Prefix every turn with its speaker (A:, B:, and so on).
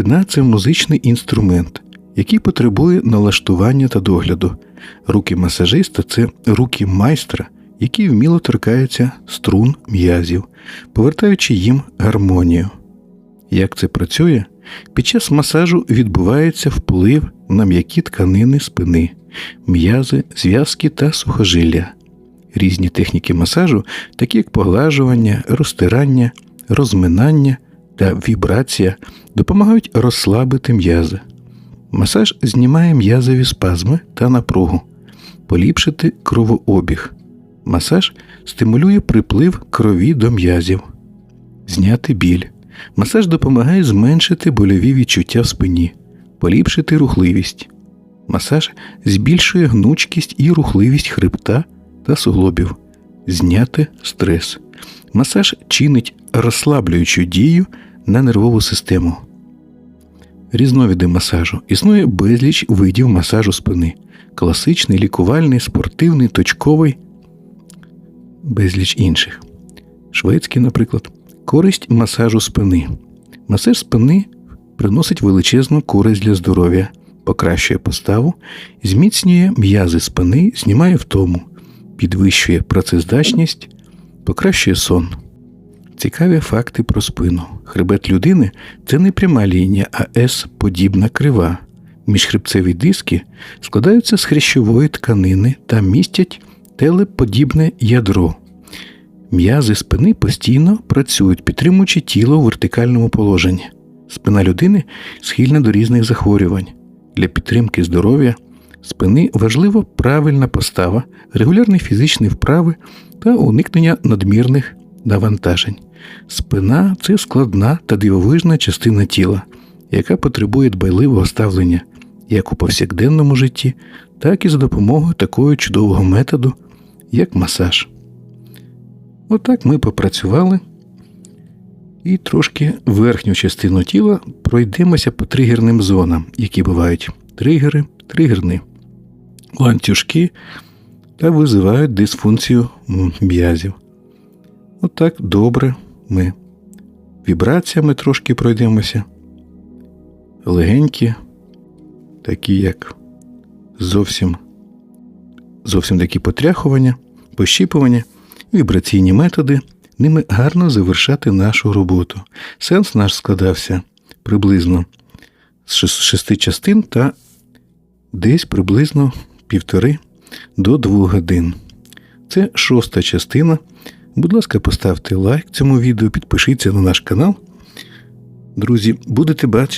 A: Спина це музичний інструмент, який потребує налаштування та догляду. Руки масажиста це руки майстра, які вміло торкаються струн м'язів, повертаючи їм гармонію. Як це працює? Під час масажу відбувається вплив на м'які тканини спини, м'язи, зв'язки та сухожилля. Різні техніки масажу, такі як поглажування, розтирання, розминання та вібрація, допомагають розслабити м'язи. Масаж знімає м'язові спазми та напругу, поліпшити кровообіг. Масаж стимулює приплив крові до м'язів, зняти біль. Масаж допомагає зменшити больові відчуття в спині, поліпшити рухливість. Масаж збільшує гнучкість і рухливість хребта та суглобів, зняти стрес. Масаж чинить розслаблюючу дію на нервову систему. Різновиди масажу існує безліч видів масажу спини: класичний, лікувальний, спортивний, точковий, безліч інших. Шведський, наприклад, користь масажу спини. Масаж спини приносить величезну користь для здоров'я, покращує поставу, зміцнює м'язи спини, знімає втому, підвищує працездатність, покращує сон. Цікаві факти про спину. Хребет людини це не пряма лінія, а С-подібна крива. Міжхребцеві диски складаються з хрящової тканини та містять телеподібне ядро. М'язи спини постійно працюють, підтримуючи тіло у вертикальному положенні. Спина людини схильна до різних захворювань. Для підтримки здоров'я спини важлива правильна постава, регулярні фізичні вправи та уникнення надмірних навантажень. Спина це складна та дивовижна частина тіла, яка потребує дбайливого ставлення як у повсякденному житті, так і за допомогою такого чудового методу, як масаж. Отак ми попрацювали і трошки верхню частину тіла пройдемося по тригерним зонам, які бувають тригери, тригерні ланцюжки та визивають дисфункцію м'язів. Отак добре ми вібраціями трошки пройдемося. Легенькі, такі як зовсім зовсім такі потряхування, пощіпування, вібраційні методи, ними гарно завершати нашу роботу. Сенс наш складався приблизно з шести частин та десь приблизно півтори до двох годин. Це шоста частина. Будь ласка, поставте лайк цьому відео, підпишіться на наш канал. Друзі, будете бачити.